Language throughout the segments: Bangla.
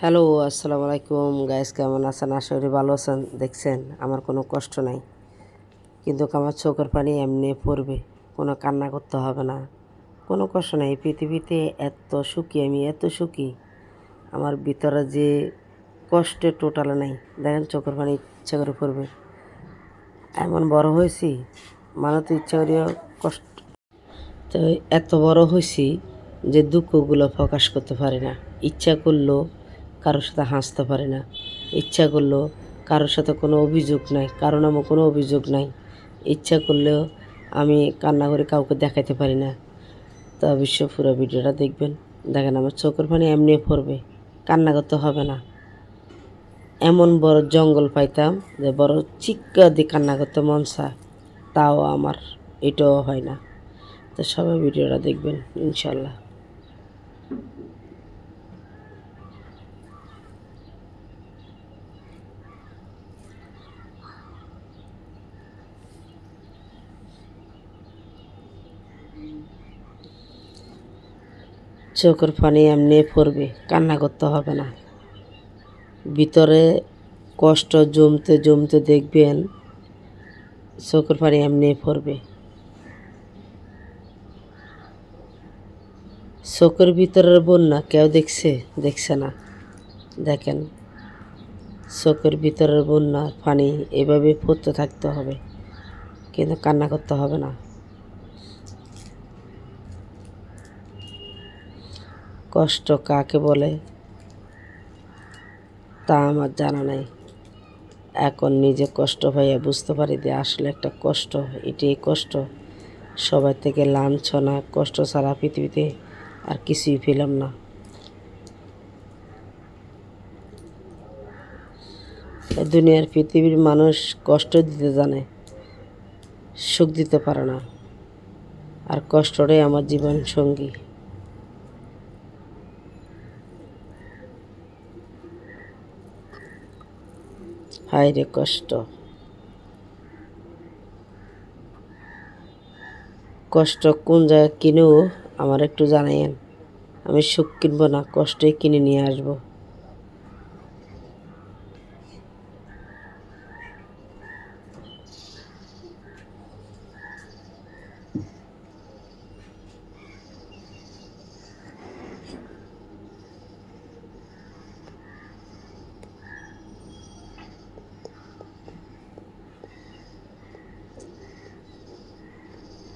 হ্যালো, আসসালামু আলাইকুম। গাইস কেমন আছেন? আশা করি ভালো আছেন। দেখছেন, আমার কোনো কষ্ট নাই। কিন্তু আমার চোখের পানি এমনি পড়বে। কোনো কান্না করতে হবে না। কোনো কষ্ট নাই। পৃথিবীতে এত সুখী, আমি এত সুখী। আমার ভিতরে যে কষ্টে টোটালে নাই। দেখেন, চোখের পানি ইচ্ছা করে পড়বে। এমন বড় হয়েছি মানে তো ইচ্ছা করিও কষ্ট তো এত বড় হয়েছি যে দুঃখগুলো প্রকাশ করতে পারি না। ইচ্ছা করলেও কারোর সাথে হাসতে পারি না। ইচ্ছা করলেও কারোর সাথে কোনো অভিযোগ নাই কারণ আমার কোনো অভিযোগ নাই। ইচ্ছা করলেও আমি কান্না করে কাউকে দেখাতে পারি না। তো অবশ্য পুরো ভিডিওটা দেখবেন। দেখেন আমার চোখের পানি এমনি পড়বে, কান্না করতে হবে না। এমন বড় জঙ্গল পাইতাম যে বড় চিক্কা দিয়ে কান্না করতে মন তাও আমার এটাও হয় না। তো সবাই ভিডিওটা দেখবেন ইনশাল্লাহ চোখের পানি এমনি পড়বে, কান্না করতে হবে না। ভিতরে কষ্ট জমতে জমতে দেখবেন, চোখের পানি এমনি পড়বে। চোখের ভিতরের বন্যা কেউ দেখছে? দেখছে না। দেখেন, চোখের ভিতরের বন্যা পানি এভাবে পড়তে থাকতে হবে, কিন্তু কান্না করতে হবে না। কষ্ট কাকে বলে? তা আমার জানা নাই। এখন নিজে কষ্ট পাইয়া বুঝতে পারি যে আসলে একটা কষ্ট, এটাই কষ্ট। সবাই থেকে লাঞ্ছনা, কষ্ট ছাড়া পৃথিবীতে আর কিছুই পেলাম না। দুনিয়ার পৃথিবীর মানুষ কষ্ট দিতে জানে, সুখ দিতে পারে না। আর কষ্টটাই আমার জীবন সঙ্গী। হায় রে কষ্ট। কষ্ট কোন জায়গায় কিনেও আমার একটু জানাইয়েন। আমি সুখ কিনবো না, কষ্টই কিনে নিয়ে আসব।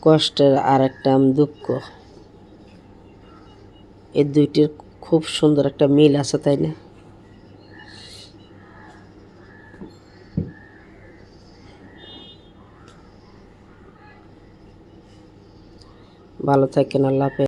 কষ্টের আর একটা দুঃখ এই দুইটির খুব সুন্দর একটা মিল আছে, তাই না ভালো থাকেন, আল্লাহ।